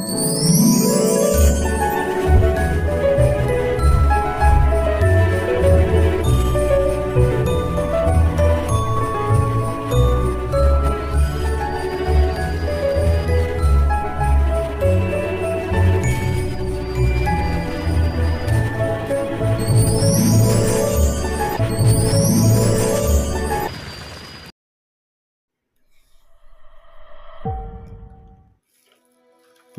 ప్రభువు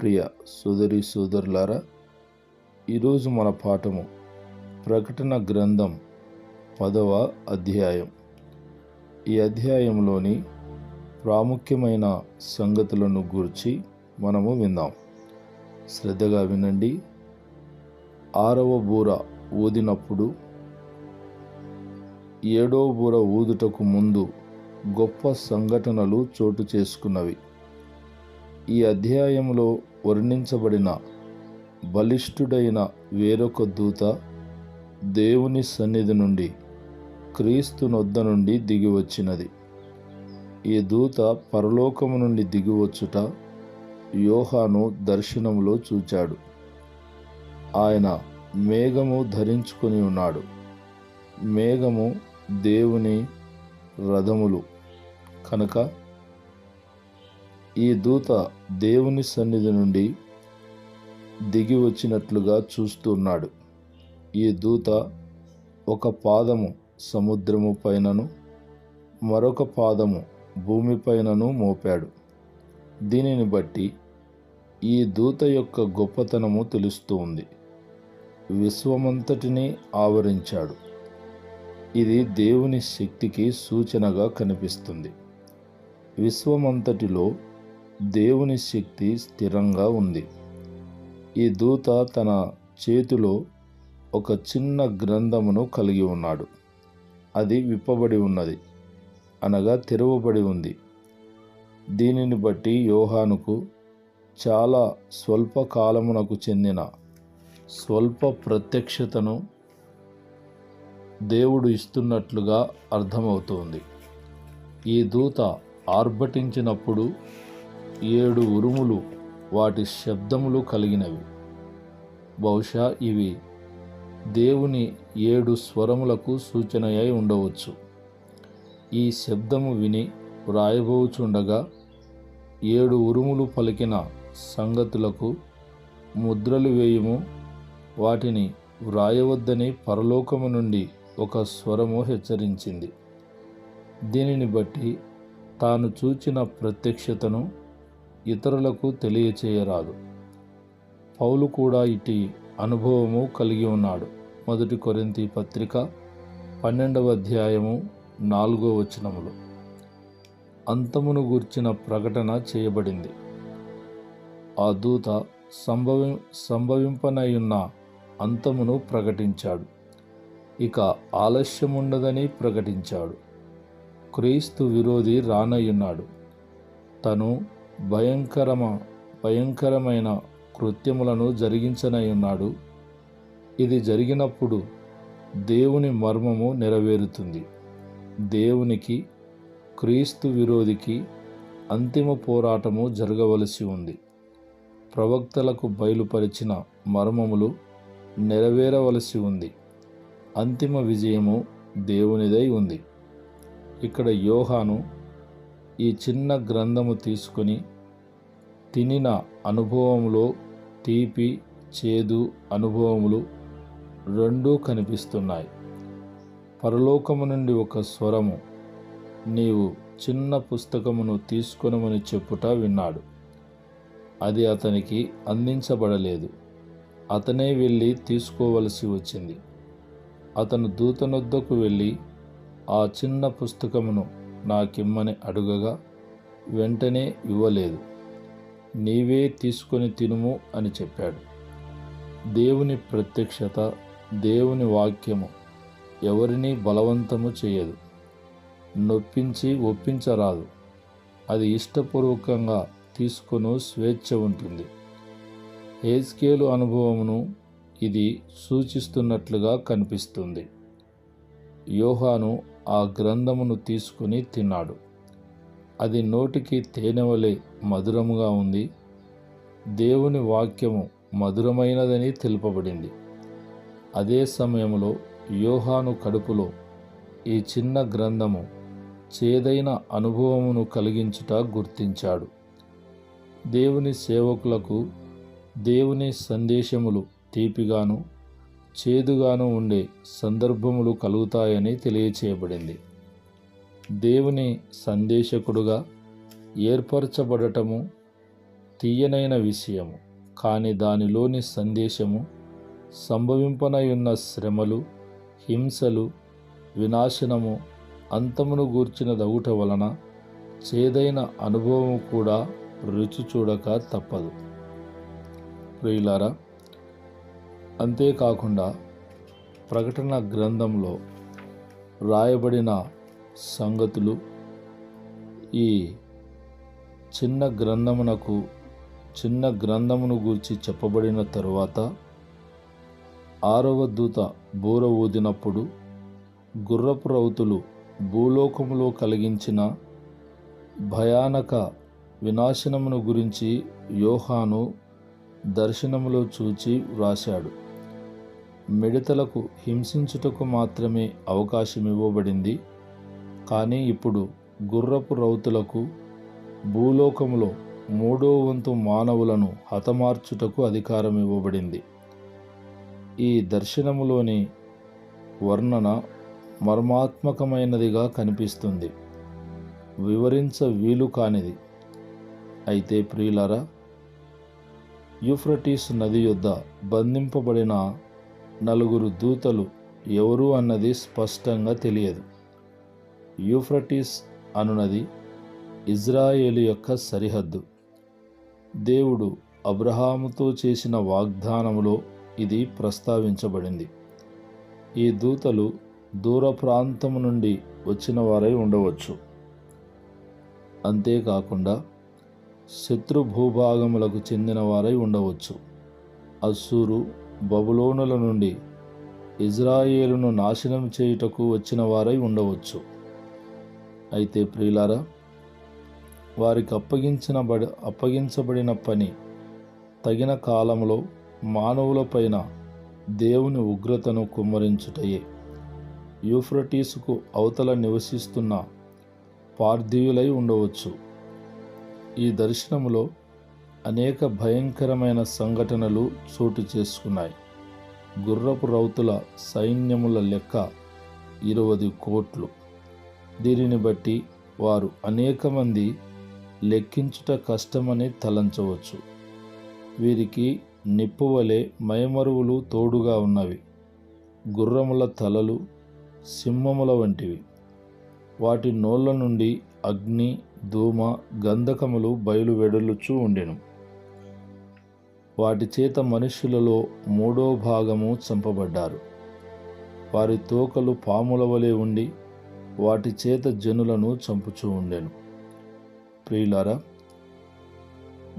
ప్రియ సోదరి సోదరులారా ఈరోజు మన పాఠము ప్రకటన గ్రంథం పదవ అధ్యాయం. ఈ అధ్యాయంలోని ప్రాముఖ్యమైన సంగతులను గూర్చి మనము విందాం. శ్రద్ధగా వినండి. ఆరవ బూర ఊదినప్పుడు ఏడవ బూర ఊదుటకు ముందు గొప్ప సంఘటనలు చోటు చేసుకున్నవి. ఈ అధ్యాయంలో వర్ణించబడిన బలిష్ఠుడైన వేరొక దూత దేవుని సన్నిధి నుండి క్రీస్తు నొద్ద నుండి దిగివచ్చినది ఈ దూత పరలోకము నుండి దిగివచ్చుట యోహాను దర్శనంలో చూచాడు. ఆయన మేఘము ధరించుకొని ఉన్నాడు. మేఘము దేవుని రథములు. కనుక ఈ దూత దేవుని సన్నిధి నుండి దిగి వచ్చినట్లుగా చూస్తున్నాడు. ఈ దూత ఒక పాదము సముద్రము పైనను మరొక పాదము భూమిపైనను మోపాడు. దీనిని బట్టి ఈ దూత యొక్క గొప్పతనము తెలుస్తూ ఉంది. విశ్వమంతటిని ఆవరించాడు. ఇది దేవుని శక్తికి సూచనగా కనిపిస్తుంది. విశ్వమంతటిలో దేవుని శక్తి స్థిరంగా ఉంది. ఈ దూత తన చేతిలో ఒక చిన్న గ్రంథమును కలిగి ఉన్నాడు. అది విప్పబడి ఉన్నది అనగా తెరవబడి ఉంది. దీనిని బట్టి యోహానుకు చాలా స్వల్ప కాలమునకు చెందిన స్వల్ప ప్రత్యక్షతను దేవుడు ఇస్తున్నట్లుగా అర్థమవుతోంది. ఈ దూత ఆర్భటించినప్పుడు ఏడు ఉరుములు వాటి శబ్దములు కలిగినవి. బహుశా ఇవి దేవుని ఏడు స్వరములకు సూచనయై ఉండవచ్చు. ఈ శబ్దము విని వ్రాయబోచుండగా ఏడు ఉరుములు పలికిన సంగతులకు ముద్రలు వేయుము వాటిని వ్రాయవద్దని పరలోకము నుండి ఒక స్వరము హెచ్చరించింది. దీనిని బట్టి తాను చూచిన ప్రత్యక్షతను ఇతరులకు తెలియచేయరాదు. పౌలు కూడా ఇటీ అనుభవము కలిగి ఉన్నాడు. మొదటి కొరింతి పత్రిక పన్నెండవ అధ్యాయము నాలుగో వచనములు. అంతమును గూర్చిన ప్రకటన చేయబడింది. ఆ దూత సంభవి సంభవింపనయున్న అంతమును ప్రకటించాడు. ఇక ఆలస్యముండదని ప్రకటించాడు. క్రీస్తు విరోధి రానయ్యున్నాడు. తను భయంకరమ భయంకరమైన కృత్యములను జరిగించనయున్నాడు. ఇది జరిగినప్పుడు దేవుని మర్మము నెరవేరుతుంది. దేవునికి క్రీస్తు విరోధికి అంతిమ పోరాటము జరగవలసి ఉంది. ప్రవక్తలకు బయలుపరిచిన మర్మములు నెరవేరవలసి ఉంది. అంతిమ విజయము దేవునిదై ఉంది. ఇక్కడ యోహాను ఈ చిన్న గ్రంథము తీసుకొని తినిన అనుభవంలో తీపి చేదు అనుభవములు రెండూ కనిపిస్తున్నాయి. పరలోకము నుండి ఒక స్వరము నీవు చిన్న పుస్తకమును తీసుకొనమని చెప్పుట విన్నాడు. అది అతనికి అందించబడలేదు. అతనే వెళ్ళి తీసుకోవలసి వచ్చింది. అతను దూతనొద్దకు వెళ్ళి ఆ చిన్న పుస్తకమును నాకిమ్మని అడుగగా వెంటనే ఇవ్వలేదు. నీవే తీసుకొని తినుము అని చెప్పాడు. దేవుని ప్రత్యక్షత దేవుని వాక్యము ఎవరిని బలవంతము చేయదు. నొప్పించి ఒప్పించరాదు. అది ఇష్టపూర్వకంగా తీసుకొను స్వేచ్ఛ ఉంటుంది. హేస్కేలు అనుభవమును ఇది సూచిస్తున్నట్లుగా కనిపిస్తుంది. యోహాను ఆ గ్రంథమును తీసుకుని తిన్నాడు. అది నోటికి తేనెవలే మధురముగా ఉంది. దేవుని వాక్యము మధురమైనదని తెలుపబడింది. అదే సమయంలో యోహాను కడుపులో ఈ చిన్న గ్రంథము చేదైన అనుభవమును కలిగించుట గుర్తించాడు. దేవుని సేవకులకు దేవుని సందేశములు తీపిగాను చేదుగాను ఉండే సందర్భములు కలుగుతాయని తెలియచేయబడింది. దేవుని సందేశకుడుగా ఏర్పరచబడటము తీయనైన విషయము కానీ దానిలోని సందేశము సంభవింపనయున్న శ్రమలు హింసలు వినాశనము అంతమును గూర్చిన దగుట వలన చేదైన అనుభవము కూడా రుచి చూడక తప్పదు. ప్రియులారా అంతేకాకుండా ప్రకటన గ్రంథంలో రాయబడిన సంగతులు ఈ చిన్న గ్రంథమునకు చిన్న గ్రంథమును గూర్చి చెప్పబడిన తరువాత ఆరవ దూత బూర ఊదినప్పుడు గుర్రపు రౌతులు భూలోకములో కలిగించిన భయానక వినాశనమును గురించి యోహాను దర్శనములో చూచి వ్రాశాడు. మిడతలకు హింసించుటకు మాత్రమే అవకాశం ఇవ్వబడింది కానీ ఇప్పుడు గుర్రపు రౌతులకు భూలోకములో మూడో వంతు మానవులను హతమార్చుటకు అధికారం ఇవ్వబడింది ఈ దర్శనములోని వర్ణన మర్మాత్మకమైనదిగా కనిపిస్తుంది. వివరించ వీలు కానిది. అయితే ప్రియులరా యూఫ్రటీస్ నది యొద్ద బంధింపబడిన నలుగురు దూతలు ఎవరు అన్నది స్పష్టంగా తెలియదు. యూఫ్రటీస్ అనునది ఇజ్రాయేలు యొక్క సరిహద్దు. దేవుడు అబ్రహాముతో చేసిన వాగ్దానములో ఇది ప్రస్తావించబడింది. ఈ దూతలు దూర ప్రాంతము నుండి వచ్చిన వారై ఉండవచ్చు. అంతేకాకుండా శత్రు భూభాగములకు చెందిన వారై ఉండవచ్చు. అస్సూరు బబులోనుల నుండి ఇజ్రాయేలును నాశనం చేయుటకు వచ్చిన వారై ఉండవచ్చు. అయితే ప్రియులారా వారికి అప్పగించిన బడి అప్పగించబడిన పని తగిన కాలంలో మానవులపైన దేవుని ఉగ్రతను కుమ్మరించుటయే. యూఫ్రటీసుకు అవతల నివసిస్తున్న పార్థియులై ఉండవచ్చు. ఈ దర్శనంలో అనేక భయంకరమైన సంఘటనలు చోటు చేసుకున్నాయి. గుర్రపు రౌతుల సైన్యముల లెక్క ఇరవది కోట్లు. దీనిని బట్టి వారు అనేక మంది లెక్కించుట కష్టమని తలంచవచ్చు. వీరికి నిప్పువలే మైమరువులు తోడుగా ఉన్నవి. గుర్రముల తలలు సింహముల వంటివి. వాటి నోళ్ళ నుండి అగ్ని ధూమ గంధకములు బయలు వెడలుచూ ఉండెను. వాటి చేత మనుష్యులలో మూడో భాగము చంపబడ్డారు. వారి తోకలు పాముల వలె ఉండి వాటి చేత జనులను చంపుచూ ఉండెను. ప్రియులారా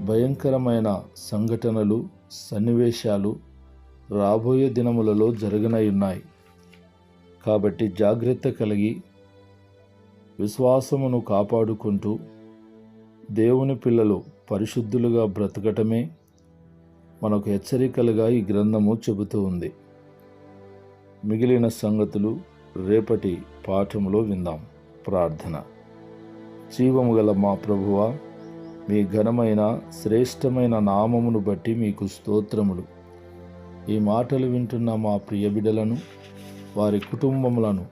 భయంకరమైన సంఘటనలు సన్నివేశాలు రాబోయే దినములలో జరగనై ఉన్నాయి. కాబట్టి జాగ్రత్త కలిగి విశ్వాసమును కాపాడుకుంటూ దేవుని పిల్లలు పరిశుద్ధులుగా బ్రతకటమే మనకు హెచ్చరికలుగా ఈ గ్రంథము చెబుతూ ఉంది. మిగిలిన సంగతులు రేపటి పాఠములో విందాం. ప్రార్థన. జీవము గల మా ప్రభువ మీ ఘనమైన శ్రేష్టమైన నామమును బట్టి మీకు స్తోత్రములు. ఈ మాటలు వింటున్న మా ప్రియ బిడలను వారి కుటుంబములను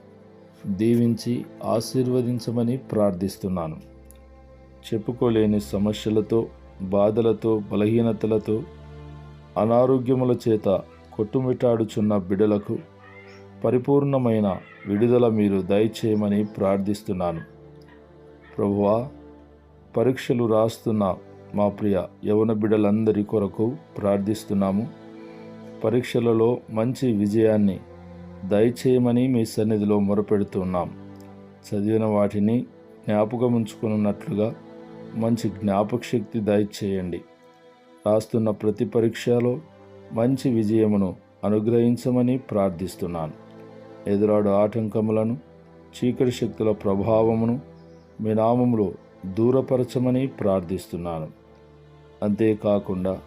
దీవించి ఆశీర్వదించమని ప్రార్థిస్తున్నాను. చెప్పుకోలేని సమస్యలతో బాధలతో బలహీనతలతో అనారోగ్యముల చేత కొట్టుమిటాడుచున్న బిడలకు పరిపూర్ణమైన విడుదల మీరు దయచేయమని ప్రార్థిస్తున్నాను. ప్రభువా పరీక్షలు రాస్తున్న మా ప్రియ యవన బిడలందరి కొరకు ప్రార్థిస్తున్నాము. పరీక్షలలో మంచి విజయాన్ని దయచేయమని మీ సన్నిధిలో మొరపెడుతున్నాం. చదివిన వాటిని జ్ఞాపకం ఉంచుకున్నట్లుగా మంచి జ్ఞాపక శక్తి దయచేయండి. రాస్తున్న ప్రతి పరీక్షలో మంచి విజయమును అనుగ్రహించమని ప్రార్థిస్తున్నాను. ఎదురాడు ఆటంకములను చీకటి శక్తుల ప్రభావమును మీ నామములో దూరపరచమని ప్రార్థిస్తున్నాను. అంతేకాకుండా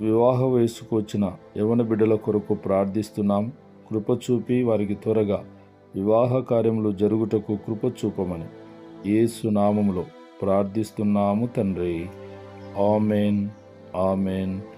వివాహ వయసుకు వచ్చిన యవన బిడ్డల కొరకు ప్రార్థిస్తున్నాం. కృప చూపి వారికి త్వరగా వివాహ కార్యములు జరుగుటకు కృప చూపమని ప్రార్థిస్తున్నాము తండ్రి. Amen. Amen.